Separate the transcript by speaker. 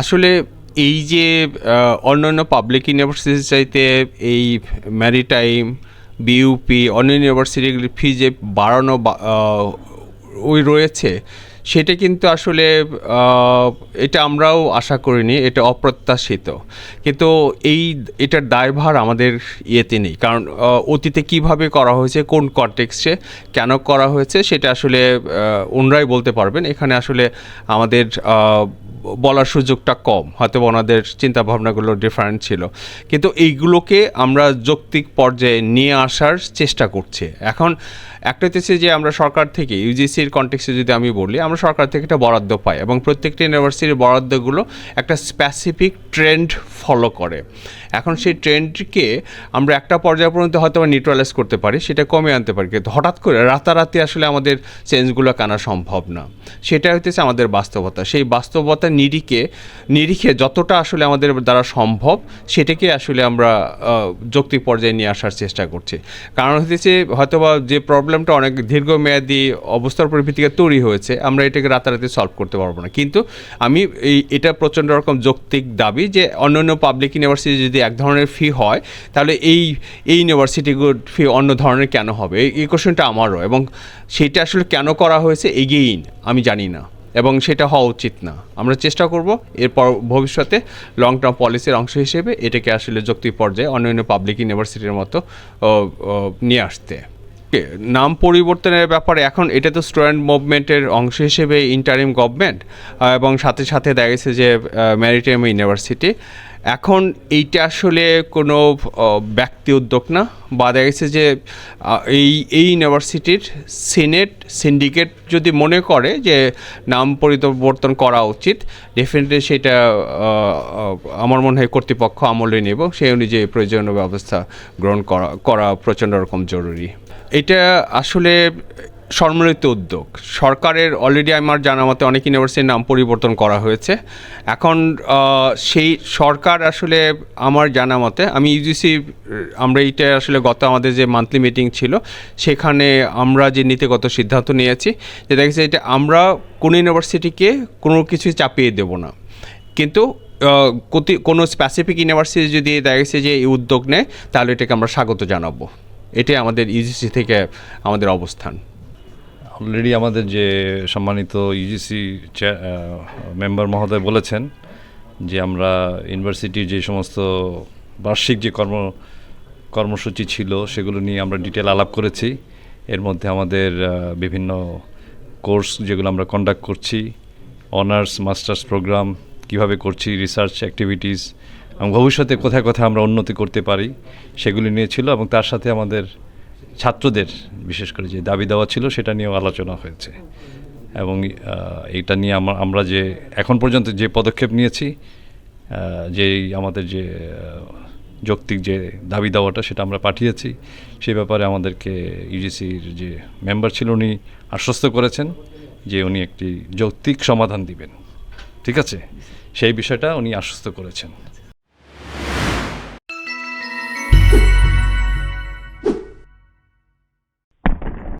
Speaker 1: আসলে এই যে অন্যান্য পাবলিক ইউনিভার্সিটি চাইতে এই ম্যারিটাইম বিইউপি অন্য ইউনিভার্সিটিগুলির ফি যে বাড়ানো ওই রয়েছে, সেটা কিন্তু আসলে এটা আমরাও আশা করিনি, এটা অপ্রত্যাশিত। কিন্তু এই, এটার দায়ভার আমাদের ইয়েতে নেই। কারণ অতীতে কীভাবে করা হয়েছে, কোন কনটেক্সটে কেন করা হয়েছে, সেটা আসলে ওনারাই বলতে পারবেন। এখানে আসলে আমাদের বলার সুযোগটা কম হয়তো ওনাদের চিন্তা ভাবনাগুলো ডিফারেন্ট ছিল। কিন্তু এইগুলোকে আমরা যৌক্তিক পর্যায়ে নিয়ে আসার চেষ্টা করছি। এখন একটা হচ্ছে যে আমরা সরকার থেকে ইউজিসির কন্টেক্সে যদি আমি বলি, আমরা সরকার থেকে একটা বরাদ্দ পাই এবং প্রত্যেকটা ইউনিভার্সিটির বরাদ্দগুলো একটা স্পেসিফিক ট্রেন্ড ফলো করে। এখন সেই ট্রেন্ডকে আমরা একটা পর্যায় পর্যন্ত হয়তো নিউট্রালাইজ করতে পারি, সেটা কমে আনতে পারি। কিন্তু হঠাৎ করে রাতারাতি আসলে আমাদের চেঞ্জগুলো আনা সম্ভব না। সেটা হইতেছে আমাদের বাস্তবতা। সেই বাস্তবতা নিরিখে নিরিখে যতটা আসলে আমাদের দ্বারা সম্ভব, সেটাকে আসলে আমরা যৌক্তিক পর্যায়ে নিয়ে আসার চেষ্টা করছি। কারণ হচ্ছে হয়তোবা যে প্রবলেমটা অনেক দীর্ঘমেয়াদী অবস্থার পরিপ্রেক্ষিতে তৈরি হয়েছে, আমরা এটাকে রাতারাতি সলভ করতে পারব না। কিন্তু আমি এই, এটা প্রচণ্ড রকম যৌক্তিক দাবি যে অন্যান্য পাবলিক ইউনিভার্সিটি যদি এক ধরনের ফি হয়, তাহলে এই এই ইউনিভার্সিটিগুলোর ফি অন্য ধরনের কেন হবে? এই কোশ্চেনটা আমারও এবং সেটা আসলে কেন করা হয়েছে এগেইন আমি জানি না। এবং সেটা হওয়া উচিত না। আমরা চেষ্টা করব এরপর ভবিষ্যতে লং টার্ম পলিসির অংশ হিসেবে এটাকে আসলে যুক্তি পর্যায়ে অন্যান্য পাবলিক ইউনিভার্সিটির মতো নিয়ে আসতে। নাম পরিবর্তনের ব্যাপারে এখন এটা তো স্টুডেন্ট মুভমেন্টের অংশ হিসেবে ইন্টারিম গভর্নমেন্ট এবং সাথে সাথে দেখা গেছে যে ম্যারিটাইম ইউনিভার্সিটি এখন এইটা আসলে কোনো ব্যক্তি উদ্যোগ না, বা দেখা গেছে যে এই এই ইউনিভার্সিটির সিনেট সিন্ডিকেট যদি মনে করে যে, নাম পরিবর্তন করা উচিত ডেফিনেটলি সেটা আমার মনে হয় কর্তৃপক্ষ আমলে নেব। সেই অনুযায়ী প্রয়োজনীয় ব্যবস্থা গ্রহণ করা করা প্রচণ্ড রকম জরুরি। এটা আসলে সম্মিলিত উদ্যোগ। সরকারের অলরেডি আমার জানা মতে অনেক ইউনিভার্সিটির নাম পরিবর্তন করা হয়েছে। এখন সেই সরকার আসলে আমার জানা মতে, আমি ইউজিসি আমরা এইটা আসলে গত আমাদের যে মান্থলি মিটিং ছিল, সেখানে আমরা যে নীতিগত সিদ্ধান্ত নিয়েছি, যে দেখেছি এটা আমরা কোনো ইউনিভার্সিটিকে কোনো কিছু চাপিয়ে দেব না। কিন্তু কোনো স্পেসিফিক ইউনিভার্সিটি যদি দেখা গেছে যে এই উদ্যোগ নেয়, তাহলে এটাকে আমরা স্বাগত জানাব। এটাই আমাদের ইউজিসি থেকে আমাদের অবস্থান।
Speaker 2: অলরেডি আমাদের যে সম্মানিত ইউজিসি মেম্বার মহোদয় বলেছেন যে আমরা ইউনিভার্সিটির যে সমস্ত বার্ষিক যে কর্ম, কর্মসূচি ছিল সেগুলো নিয়ে আমরা ডিটেল আলাপ করেছি। এর মধ্যে আমাদের বিভিন্ন কোর্স যেগুলো আমরা কন্ডাক্ট করছি অনার্স মাস্টার্স প্রোগ্রাম কীভাবে করছি রিসার্চ অ্যাক্টিভিটিস এবং ভবিষ্যতে কোথায় কোথায় আমরা উন্নতি করতে পারি সেগুলি নিয়ে ছিল এবং তার সাথে আমাদের ছাত্রদের, বিশেষ করে যে দাবি দেওয়া ছিল সেটা নিয়েও আলোচনা হয়েছে। এবং এটা নিয়ে আমরা আমরা যে এখন পর্যন্ত যে পদক্ষেপ নিয়েছি যেই আমাদের যে যৌক্তিক যে দাবি দেওয়াটা সেটা আমরা পাঠিয়েছি সেই ব্যাপারে আমাদেরকে ইউজিসির যে মেম্বার ছিল উনি আশ্বস্ত করেছেন যে উনি একটি যৌক্তিক সমাধান দিবেন। ঠিক আছে? সেই বিষয়টা উনি আশ্বস্ত করেছেন।